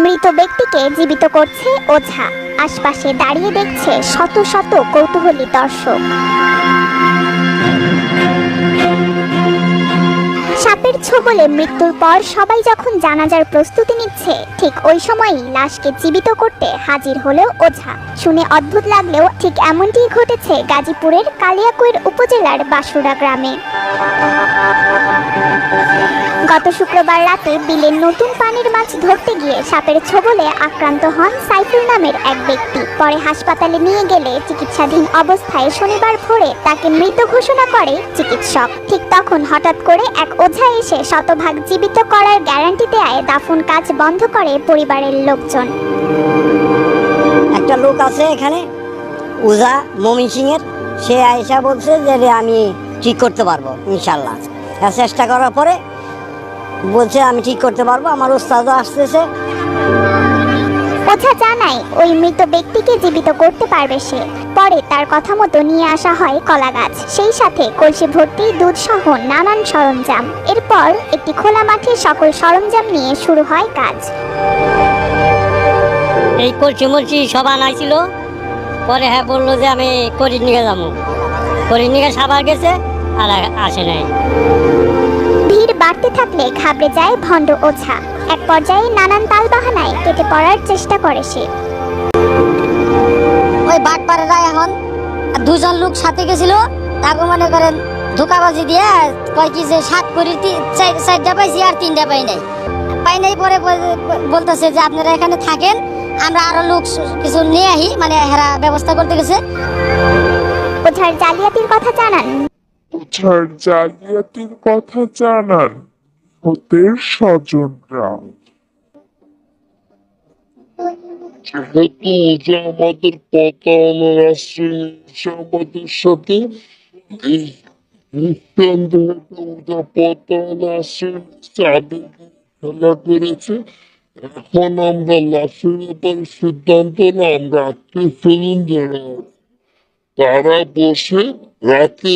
মৃত ব্যক্তিকে জীবিত করছে ওঝা। আশপাশে দাঁড়িয়ে দেখছে শত শত কৌতূহলী দর্শক। সাপের ছোবলে মৃত্যুর পর সবাই যখন জানাজার প্রস্তুতি নিচ্ছে, ঠিক ওই সময়ই লাশকে জীবিত করতে হাজির হলেও ওঝা। শুনে অদ্ভুত লাগলেও ঠিক এমনটিই ঘটেছে গাজীপুরের কালিয়াকৈর উপজেলার বাসুরা গ্রামে। গত শুক্রবার রাতে বিলের নতুন পানির মাছ ধরতে গিয়ে সাপের ছোবলে আক্রান্ত হন সাইফুল নামের এক ব্যক্তি। পরে হাসপাতালে নিয়ে গেলে চিকিৎসাধীন অবস্থায় শনিবার ভোরে তাকে মৃত ঘোষণা করে চিকিৎসক। ঠিক তখন হঠাৎ করে এক ওঝা এসে শতভাগ জীবিত করার গ্যারান্টি দেয় দাফন কাজ বন্ধ করে পরিবারের লোকজন। একটা লোক আছে এখানে উজা মমিন সিং এর সে আয়সা বলছে যে, আমি ঠিক করতে পারব, ইনশাল্লাহ। চেষ্টা করার পরে বলছে আমি ঠিক করতে পারব আমার ওস্তাদও আসতেছে। ওঝা জানায় ওই মৃত ব্যক্তিকে জীবিত করতে পারবে সে। পরে তার কথা মতো নিয়ে আসা হয় কলা গাছ সেই সাথে কলসি ভর্তি দুধ সহ নানান সরঞ্জাম। এরপর একটি খোলা মাঠে সকল সরঞ্জাম নিয়ে শুরু হয় কাজ। এই কলসি মলসি সব আনাইছিল। পরে হ্যাঁ বলল যে আমি করির নিকে যাব। করির নিকে সাবার গেছে আর আসে নাই। ভিড় বাড়তে থাকলে ঘাবড়ে যায় ভণ্ড ওঝা এক পর্যায়ে নানান তাল তালবাহানায় কেটে পড়ার চেষ্টা করে সে। ওই বাটপাড়েরা এখন দুজন লোক সাথে গেছিল তাকে মনে করেন ধোকাবাজি দিয়ে কয় কি যে সাত করি চারটা পাইছি আর তিনটা পাই নাই। পাই নাই পরে বলতেছে যে আপনারা এখানে থাকেন আমরা আরও লোক কিছু নিয়ে আহি মানে হেরা ব্যবস্থা করতে গেছে। ওঝার জালিয়াতির কথা জানান। ওঝার জালিয়াতির কথা জানান ওদের স্বজনরা। যেহেতু ওজা আমাদের আশ্রয় সাথে সিদ্ধান্ত তারা বসে রাতে